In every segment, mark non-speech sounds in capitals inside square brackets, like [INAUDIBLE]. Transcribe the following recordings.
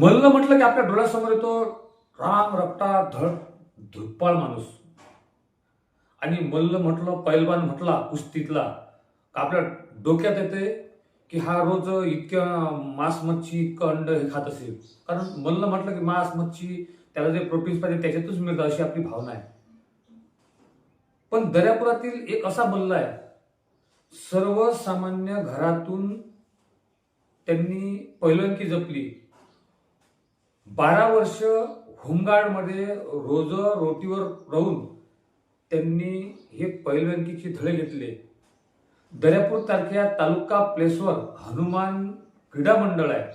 मल्ल म्हटलं की आपल्या डोळ्यासमोर येतो राम रक्ता धड धुप्पाळ माणूस. आणि मल्ल म्हटलं पैलवान म्हटला कुस्तीतला का आपल्या डोक्यात येते की हा रोज इतक्या मांस मच्छी इतकं अंड हे खात असेल. कारण मल्ल म्हटलं की मांस मच्छी त्याला जे प्रोटीन्स पाहिजे त्याच्यातच मिळतं अशी आपली भावना आहे. पण दर्यापुरातील एक असा मल्ल आहे सर्वसामान्य घरातून त्यांनी पैलवानकी जपली. बारा वर्ष होमगार्डमध्ये रोज रोटीवर राहून त्यांनी हे पैलवानकीचे धडे घेतले. दर्यापूर तारख्या तालुका प्लेसवर हनुमान क्रीडा मंडळ आहे.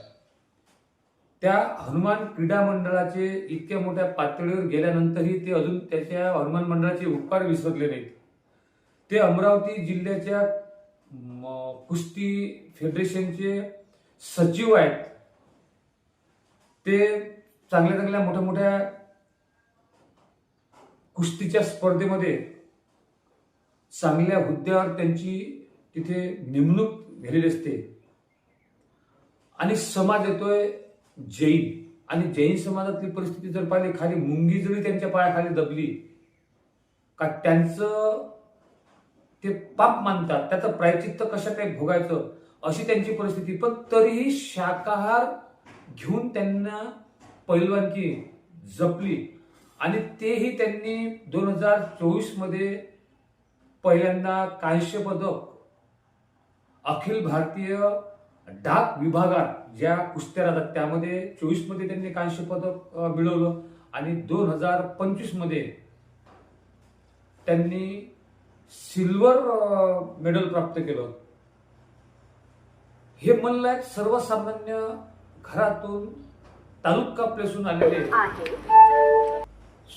त्या हनुमान क्रीडा मंडळाचे इतक्या मोठ्या पातळीवर गेल्यानंतरही ते अजून त्याच्या हनुमान मंडळाचे उपकार विसरले नाहीत. ते अमरावती जिल्ह्याच्या म, कुस्ती फेडरेशनचे सचिव आहेत. ते चांगल्या चांगल्या मोठ्या मोठ्या कुस्तीच्या स्पर्धेमध्ये चांगल्या हुद्द्यावर त्यांची तिथे नेमणूक झालेली असते. आणि समाज येतोय जैन. आणि जैन समाजातली परिस्थिती जर पाहिली खाली मुंगी जरी त्यांच्या पायाखाली दबली का त्यांचं ते पाप मानतात त्याचं प्रायचित्त कशा काही भोगायचं अशी त्यांची परिस्थिती. पण तरीही शाकाहार घेऊन त्यांना पहिलवानकी जपली. आणि तेही त्यांनी दोन हजार चोवीसमध्ये पहिल्यांदा कांस्य पदक अखिल भारतीय डाक विभागात ज्या कुस्त्या राहतात त्यामध्ये चोवीसमध्ये त्यांनी कांस्य पदक मिळवलं. आणि दोन हजार पंचवीसमध्ये त्यांनी सिल्वर मेडल प्राप्त केलं. हे मल्ल सर्वसामान्य घरातून तालुका प्लेसून आलेले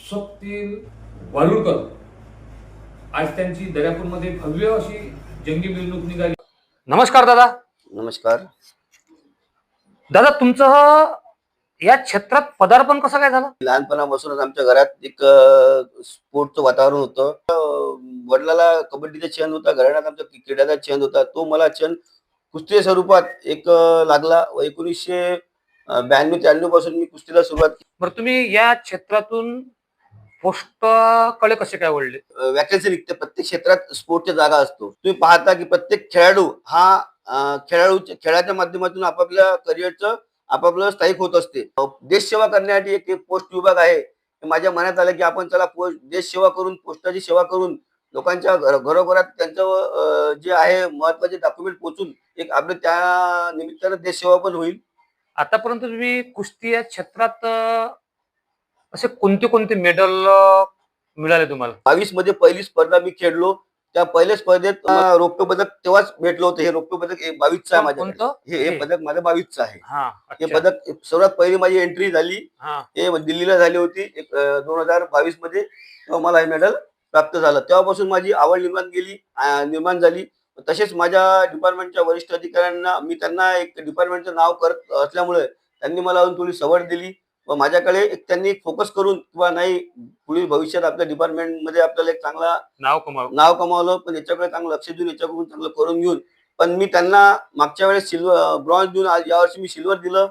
स्वप्नील वारुळकर. आज त्यांची दर्यापूरमध्ये भव्य अशी जंगी मिरवणूक निघाली. नमस्कार दादा. नमस्कार. दादा तुमचं या क्षेत्रात पदार्पण कसं काय झालं? लहानपणापासूनच आमच्या घरात एक अ, स्पोर्टचं वातावरण होतं. अ, वडिलाला कबड्डीचा छंद होता घराण्यात आमचा क्रीडाचा छंद होता. तो मला छंद कुस्ती स्वरूपात एक अ, लागला. व एकोणीसशे ब्याण्णव त्र्याण्णवपासून मी कुस्तीला सुरुवात केली. बरं तुम्ही या क्षेत्रातून पोस्टकडे कसे काय वळले? वॅकन्सी निघते प्रत्येक क्षेत्रात स्पोर्टच्या जागा असतो. तुम्ही पाहता की प्रत्येक खेळाडू हा खेळाडू खेळाच्या माध्यमातून आपापल्या करिअरचं आपापलं स्थायिक होत असते. अ, देशसेवा करण्यासाठी एक पोस्ट विभाग आहे. माझ्या मनात आलं की आपण चला पोस्ट देश सेवा करून पोस्टाची सेवा करून लोकांच्या घर- घरोघरात त्यांचं जे आहे महत्त्वाचे डॉक्युमेंट पोहोचून एक आपलं त्या निमित्तानं देश सेवा पण होईल. आतापर्यंत तुम्ही कुस्ती या क्षेत्रात असे कोणते कोणते मेडल मिळाले तुम्हाला? बावीसमध्ये पहिली स्पर्धा मी खेळलो. त्या पहिल्या स्पर्धेत रौप्य पदक तेव्हाच भेटलं होतं. हे रौप्य पदक बावीसचं आहे कोणतं? हे. पदक माझं बावीसचं आहे. हा हे. पदक सर्वात पहिली माझी एंट्री झाली. हा. हे दिल्लीला झाली होती. एक दोन हजार बावीसमध्ये तेव्हा मला हे मेडल प्राप्त झालं. तेव्हापासून माझी आवड निर्माण केली अं, निर्माण झाली. तसेच माझ्या डिपार्टमेंटच्या वरिष्ठ अधिकाऱ्यांना मी त्यांना एक डिपार्टमेंटचं नाव करत असल्यामुळे त्यांनी मला अजून थोडी सवड दिली व माझ्याकडे एक त्यांनी फोकस करून किंवा नाही पुढील भविष्यात आपल्या डिपार्टमेंटमध्ये आपल्याला एक चांगला नाव कमाव नाव कमावलं पण याच्याकडे चांगलं लक्ष देऊन याच्याकडून चांगलं करून घेऊन. पण मी त्यांना मागच्या वेळेस सिल्वर ब्रॉन्झ देऊन आज यावर्षी मी सिल्वर दिलं.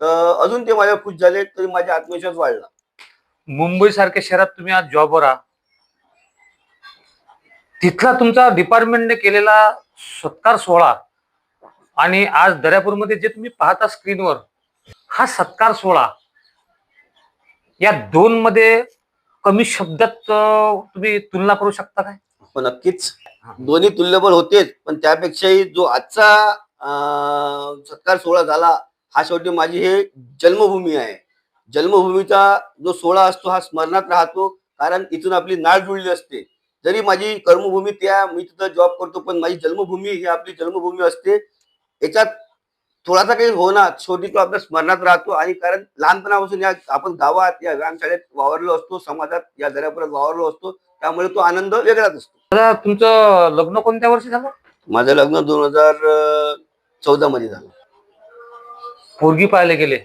तर अजून ते माझ्या खुश झाले तरी माझा आत्मविश्वास वाढला. मुंबई सारख्या शहरात तुम्ही आज जॉबवर आहात. तिथला तुमचा डिपार्टमेंटने केलेला सत्कार सोहळा आणि आज दर्यापूरमध्ये जे तुम्ही पाहता स्क्रीनवर हा सत्कार सोहळा या दोन मध्ये कमी शब्दात तुम्ही तुलना करू शकता काय? हो, नक्कीच. दोन्ही तुल्यबळ होतेच पण त्यापेक्षाही जो आजचा सत्कार सोहळा झाला हा शेवटी माझी हे जन्मभूमी आहे. जन्मभूमीचा जो सोहळा असतो हा स्मरणात राहतो कारण इथून आपली नाळ जुळली असते. जरी माझी कर्मभूमी त्या मी तिथं जॉब करतो पण माझी जन्मभूमी ही आपली जन्मभूमी असते. याच्यात थोडासा काही होणार शेवटी तो आपल्या स्मरणात राहतो. आणि कारण लहानपणापासून या आपण गावात या व्यायामशाळेत वावरलो असतो समाजात या दर्यापुरात वावरलो असतो त्यामुळे तो आनंद वेगळाच असतो. दादा तुमचं लग्न कोणत्या वर्षी झालं? माझं लग्न दोन हजार चौदा मध्ये झालं. पोरगी पाहायला गेले.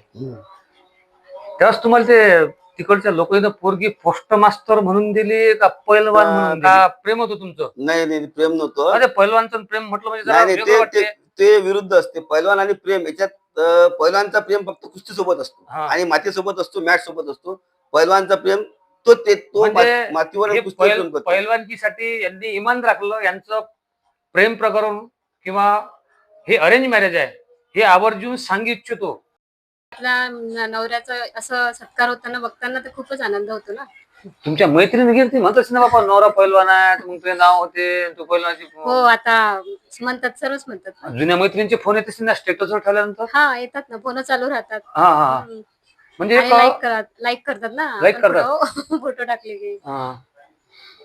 तेव्हाच तुम्हाला ते तिकडच्या लोकांना पोरगी पोस्ट मास्टर म्हणून दिली का पैलवान म्हणून? का प्रेम होतं तुमचं? नाही नाही प्रेम नव्हतं. अरे पैलवानचं प्रेम म्हटलं म्हणजे जरा नाही नाही वेगळं ते वाटते ते- ते विरुद्ध असते. पैलवान आणि प्रेम याच्यात अं, पैलवानचा प्रेम फक्त कुस्ती सोबत असतो. हा. आणि मातीसोबत असतो मॅट सोबत असतो. पैलवानचा प्रेम तो ते तो म्हणजे मा- मातीवर हे पैल- करतो. पैलवानकीसाठी यांनी इमान राखलं यांचं प्रेम प्रकरण किंवा हे अरेंज मॅरेज आहे. हे आवर्जून सांगू इच्छितो. नवऱ्याचा असं सत्कार होताना बघताना तर खूपच आनंद होतो ना तुमच्या मैत्रिणी गेली ती म्हणतच ना बाबा नवरा पैलवान आहे मग तुझे नाव होते तू पैलवानची हो आता म्हणतात सर्वच म्हणतात जुन्या मैत्रिणींचे फोन येत असतील ना स्टेटसवर ठेवल्यानंतर हा येतात ना फोन चालू राहतात हा हा हा. हम्म. म्हणजे आणि एक, लाईक करतात लाईक करतात ना आपण करतात. फोटो [LAUGHS] फोटो टाकले की हा.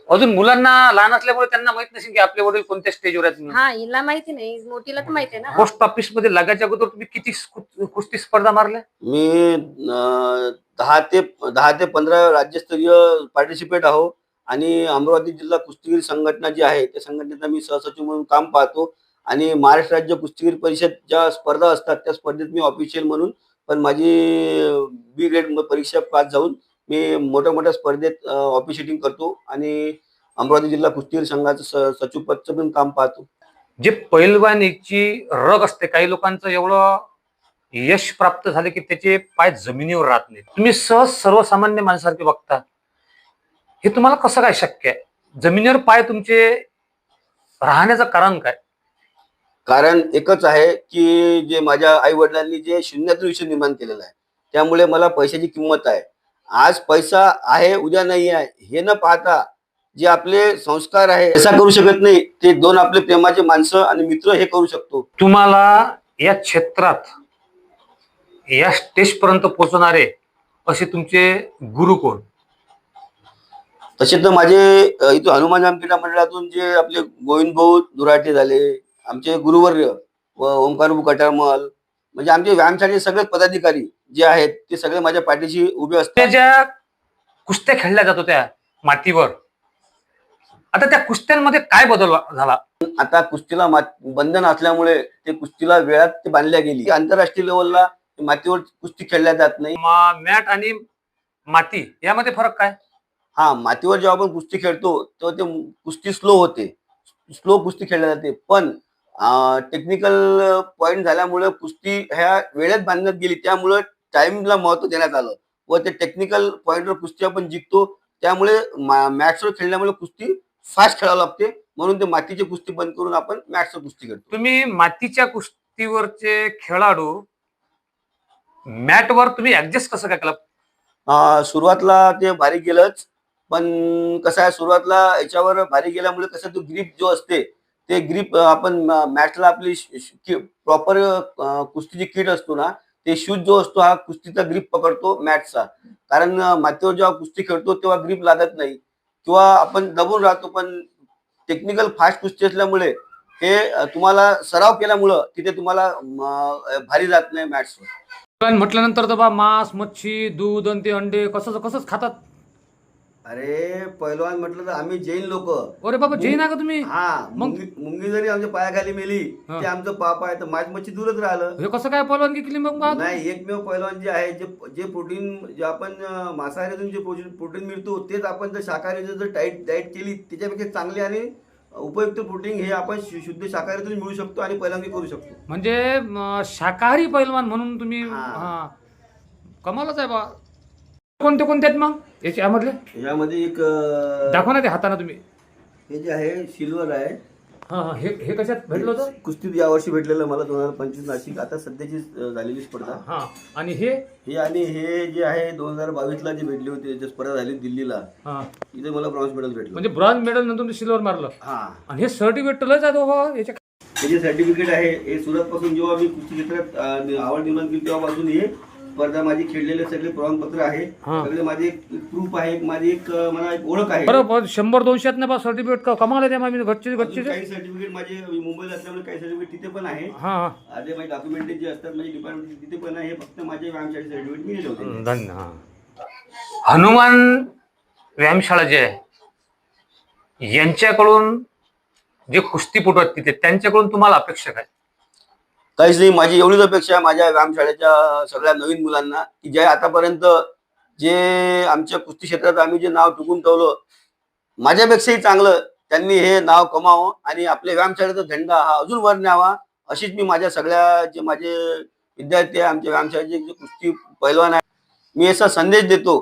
अजून मुलांना लहान असल्यामुळे त्यांना माहीत नसेल की आपले वडील कोणत्या स्टेजवर आहेत म्हणून. हा हिला माहिती नाही. मोठीला तर माहिती आहे ना. पोस्ट ऑफिसमध्ये लागायच्या अगोदर तुम्ही किती कुस्ती स्पर्धा मारल्या? मी अं, दहा ते दहा ते पंधरा राज्यस्तरीय पार्टिसिपेट आहो. आणि अमरावती जिल्हा कुस्तीगीर संघटना जी आहे त्या संघटनेचा मी सहसचिव म्हणून काम पाहतो. आणि महाराष्ट्र राज्य कुस्तीगीर परिषद ज्या स्पर्धा असतात त्या स्पर्धेत मी ऑफिशियल म्हणून पण माझी बी ग्रेड परीक्षा पास जाऊन मी मोठ्या मोठ्या स्पर्धेत ऑफिशिएटिंग करतो आणि अमरावती जिल्हा कुस्तीगीर संघाचं स- सचिव पदचं पण काम पाहतो. जे पैलवानीची रग असते काही लोकांचं एवढं यश प्राप्त झाले की त्याचे पाय जमिनीवर राहत नाही तुम्ही सहज सर्वसामान्य माणसासारखे बघता. हे तुम्हाला कसं काय शक्य आहे? जमिनीवर पाय तुमचे राहण्याचं कारण काय? कारण एकच आहे की जे माझ्या आई वडिलांनी जे शून्यातून विषय निर्माण केलेला आहे त्यामुळे मला पैशाची किंमत आहे. आज पैसा आहे उद्या नाही आहे हे न पाहता जे आपले संस्कार आहे पैसा करू शकत नाही ते दोन आपले प्रेमाचे माणसं आणि मित्र हे करू शकतो. तुम्हाला या क्षेत्रात या स्टेज पर्यंत पोहोचणारे असे तुमचे गुरु कोण? तसे तर माझे इथं हनुमान जामखेडा मंडळातून जे आपले गोविंद भाऊ दुराटे झाले आमचे गुरुवर्य व ओंकार कटारमल म्हणजे आमचे व्यायामशाळे सगळे पदाधिकारी जे आहेत ते सगळे माझ्या पाठीशी उभे असतात. त्या ज्या कुस्त्या खेळल्या जात होत्या मातीवर आता त्या कुस्त्यांमध्ये काय बदल झाला? आता कुस्तीला बंधन असल्यामुळे ते कुस्तीला वेळात ते बांधल्या गेली. आंतरराष्ट्रीय लेवलला मातीवर कुस्ती खेळल्या जात नाही. मॅट आणि माती यामध्ये फरक काय? हा मातीवर जेव्हा आपण कुस्ती खेळतो तेव्हा ते कुस्ती स्लो होते. स्लो कुस्ती खेळल्या जाते. पण टेक्निकल पॉइंट झाल्यामुळे कुस्ती ह्या वेळेत बांधण्यात गेली. त्यामुळे टाइमला महत्त्व देण्यात आलं. व ते टेक्निकल पॉइंटवर कुस्ती आपण जिंकतो त्यामुळे मॅट्सवर खेळल्यामुळे कुस्ती फास्ट खेळावं लागते. म्हणून ते मातीची कुस्ती बंद करून आपण मॅट्सवर कुस्ती खेळतो. तुम्ही मातीच्या कुस्तीवरचे खेळाडू मॅटवर तुम्ही ऍडजस्ट कसं काय केलं? सुरुवातला ते भारी गेलंच. पण कसं आहे सुरुवातला याच्यावर भारी गेल्यामुळे कसं तो ग्रीप जो असते ते ग्रीप आपण मॅचला आपली प्रॉपर कुस्तीची किट असतो ना ते शूज जो असतो हा कुस्तीचा ग्रीप पकडतो मॅटचा कारण मातीवर जेव्हा कुस्ती खेळतो तेव्हा ग्रीप लागत नाही. किंवा आपण दबून राहतो पण टेक्निकल फास्ट कुस्ती असल्यामुळे हे तुम्हाला सराव केल्यामुळं तिथे तुम्हाला भारी जात नाही मॅट्सवर म्हटल्यानंतर तर बा मांस मच्छी दूध आणि ते अंडे कसं कसंच खातात. अरे पहिलवान म्हटलं तर आम्ही जैन लोक. अरे बाबा जैन आहे का तुम्ही? हा मग? मुंगी मुंगी जरी आमच्या पायाखाली मेली हा. ते आमचं पाप आहे तर माछ मच्छी दूरच राहिलं. हे कसं काय परवानगी केली मग बा नाही एकमेव पहिलवान जे आहे जे जे प्रोटीन जे आपण अं, मांसाहारीतून जे प्रोटीन मिळतो तेच आपण जर शाकाहारी जर डाईट डाईट केली त्याच्यापेक्षा चांगली आणि उपयुक्त प्रोटीन हे आपण शु- शुद्ध शाकाहारीतून मिळू शकतो आणि पहिल्यांदा करू शकतो. म्हणजे म, शाकाहारी पैलवान म्हणून तुम्ही हा. हा. कमालच आहे बा. कोणते कोणते आहेत मग? याचे यामधले यामध्ये एक अं, दाखवा ना ते हाताने तुम्ही. हे जे आहे सिल्वर आहे. हा हा हे हे कशात भेटलं होतं? कुस्तीत यावर्षी भेटलेलं मला दोन हजार पंचवीस नाशिक. आता सध्याची अं, झालेली स्पर्धा. हा आणि हे? हे आणि हे जे आहे दोन हजार बावीस ला जे भेटली होती जे स्पर्धा झाली दिल्लीला हा. इथे मला ब्रॉन्झ मेडल भेटलं. म्हणजे ब्रॉन्झ मेडल नंतर सिल्वर मारलं. हा. आणि हे सर्टिफिकेट आहे बाबा याच्या हे जे सर्टिफिकेट आहे हे सुरत पासून जेव्हा मी कुस्ती क्षेत्रात अं, आवड निर्माण केली तेव्हापासून हे स्पर्धा माझी खेळलेले सगळे प्रमाणपत्र आहे. हा. सगळे माझे एक प्रूफ आहे माझी एक अं, मला एक ओळख आहे. बरं पण शंभर दोनशेत ना बा सर्टिफिकेट का कमाल आहे अजून काही सर्टिफिकेट माझे मुंबईला असल्यामुळे काही सर्टिफिकेट तिथे पण आहे. हा हा. आधी माझे डॉक्युमेंट जे असतात माझे डिपार्टमेंट तिथे पण आहे. फक्त माझे व्यायामशाळे सर्टिफिकेट मिळेल होते. धन्य हा. हनुमान व्यायामशाळा जे आहे यांच्याकडून जे कुस्तीपटू आहेत तिथे त्यांच्याकडून तुम्हाला अपेक्षा काय? काहीच नाही माझी एवढीच अपेक्षा आहे माझ्या व्यायामशाळेच्या सगळ्या नवीन मुलांना की जे आतापर्यंत जे आमच्या कुस्ती क्षेत्रात आम्ही जे नाव टिकून ठेवलं माझ्यापेक्षाही चांगलं त्यांनी हे नाव कमावं आणि आपल्या व्यायामशाळेचा झेंडा हा अजून वर न्यावा अशीच मी माझ्या सगळ्या जे माझे विद्यार्थी आहे आमच्या व्यायामशाळेचे जे कुस्ती पैलवान आहे मी असा संदेश देतो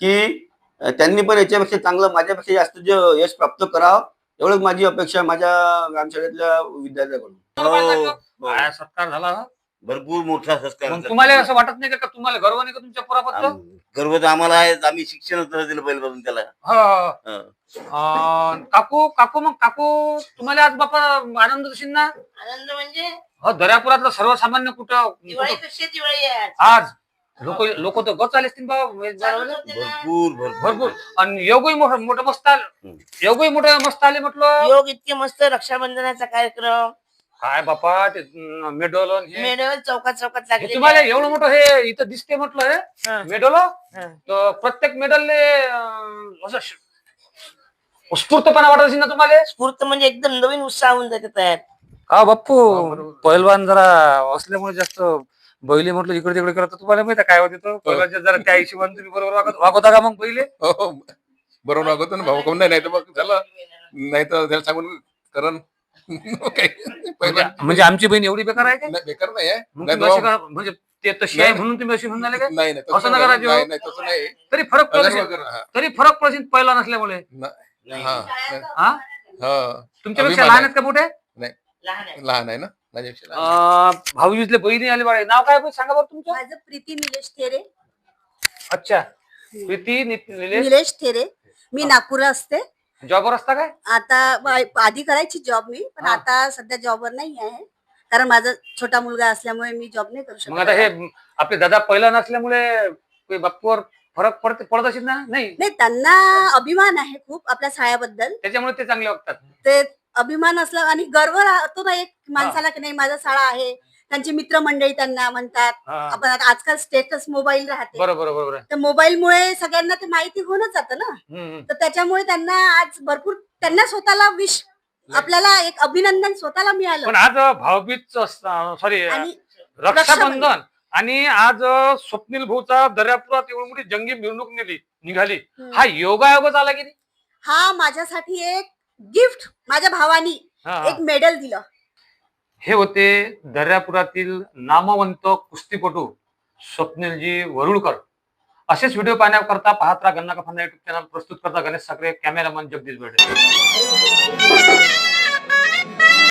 की त्यांनी पण याच्यापेक्षा चांगलं माझ्यापेक्षा जास्त जे यश प्राप्त करावं एवढंच माझी अपेक्षा आहे माझ्या व्यायामशाळेतल्या विद्यार्थ्याकडून. हो, काय सत्कार झाला ना? भरपूर मोठा मग होता. तुम्हाला असं वाटत नाही का का तुम्हाला गर्व नाही का तुमच्या पुराबद्दल आम- गर्व तर आम्हाला आहे आम्ही शिक्षणच तर दिलं पहिल्यापासून त्याला हा, हा. हं. अं, काकू काकू मग काकू तुम्हाला आज बापा आनंद असेल ना आनंद म्हणजे हो दर्यापुरातलं सर्वसामान्य कुठं दिवाळी कुठं- कशी दिवाळी आहे आज. आज लोक लोक तर गच आले असतील बा चालूच होते ना. भरपूर भरपूर भरपूर आणि योगही मोठं मोठं मस्त आलं हम्म. योगही मोठं मस्त आले म्हटलं योग इतके मस्त रक्षाबंधनाचा कार्यक्रम काय बापा ते मेडल हे. मेडल चौकात चौकात हे लागले तुम्हाला एवढं मोठं हे इथं दिसते म्हटलं हे हा. मेडल हा. तर प्रत्येक मेडलले असं श- उत्स्फूर्तपणा वाटत असेल ना तुम्हाला? स्फूर्त म्हणजे एकदम नवीन उत्साह होऊन जाते तयार. का बाप्पू? पहिलवान जरा असल्यामुळे जास्त बैले म्हटलं इकडे तिकडे करत तुम्हाला माहिती काय होते तो पहिल्याच्या जरा त्या हिशोबाने तुम्ही बरोबर वागत- वागवता का मग पहिले? हो हो. बरोबर वागवतो ना भाऊ. नाही नाही तर मग झालं. [LAUGHS] नाही तर त्याला सांगून करण. [LAUGHS] पहिलं म्हणजे आमची बहीण एवढी बेकार आहे का नाही, बेकार नाही आहे मग नाही तुम्ही अशी तर का- म्हणजे ते तशी आहे नाही. म्हणून तुम्ही अशी म्हणून आले काय? नाही नाही असं तसं नका नाही. राजू. नाही नाही, तसं नाही. तरी फरक असेल. हा. तरी फरक पडशील पहिला नसल्यामुळे. नाही, हा, नाही, हा. हा. तुमच्यापेक्षा अभिमान लहान आहे. आहेत का मोठे? लहान आहे. लहान आहे ना? माझ्यापेक्षा लहान. भाऊजीतले बहिणी आले बाळे. नाव काय बरं? सांगा बरं तुमचं. माझं प्रीती निलेश थेरे. अच्छा. प्रीती नि- निलेश? निलेश थेरे. मी नागपूरला असते. जॉबवर असता काय? आता आधी करायची जॉब मी पण हा. आता सध्या जॉबवर नाही आहे. कारण माझा छोटा मुलगा असल्यामुळे मी जॉब नाही करू मग आता हे शकत. आपले दादा पहिला नसल्यामुळे ते बाप्पूवर फरक पडत पडत असेल ना? नाही. नाही त्यांना अभिमान आहे खूप आपल्या साळ्याबद्दल त्याच्यामुळे ते चांगले वागतात. ते अभिमान असला आणि गर्व राहतो ना एक माणसाला की नाही माझा शाळा आहे. त्यांची मित्रमंडळी त्यांना म्हणतात हा. आपण आता आजकाल स्टेटस मोबाईल राहते बरोबर बरोबर. तर मोबाईलमुळे सगळ्यांना ते माहिती होणच जातं ना हम्म, हम्म. तर त्याच्यामुळे त्यांना आज भरपूर त्यांना स्वतःला विश आपल्याला एक अभिनंदन स्वतःला मिळालं पण आज भाऊबीज सॉरी आणि रक्षाबंधन आणि आज अं, स्वप्नील भाऊचा दर्यापुरात एवढी मोठी जंगी मिरवणूक निघाली निघाली हम्म. हा योगायोगच आला की नाही? हा माझ्यासाठी एक गिफ्ट माझ्या भावानी हा, हा. एक मेडल दिलं हे होते दर्यापुरातील नामवंत कुस्तीपटू स्वप्नीलजी वरुळकर. असेच व्हिडिओ पाहण्याकरता पाहत राहा गन्ना का फन्ना युट्यूब चॅनल प्रस्तुत करता गणेश साखरे कॅमेरामन जगदीश बेडे.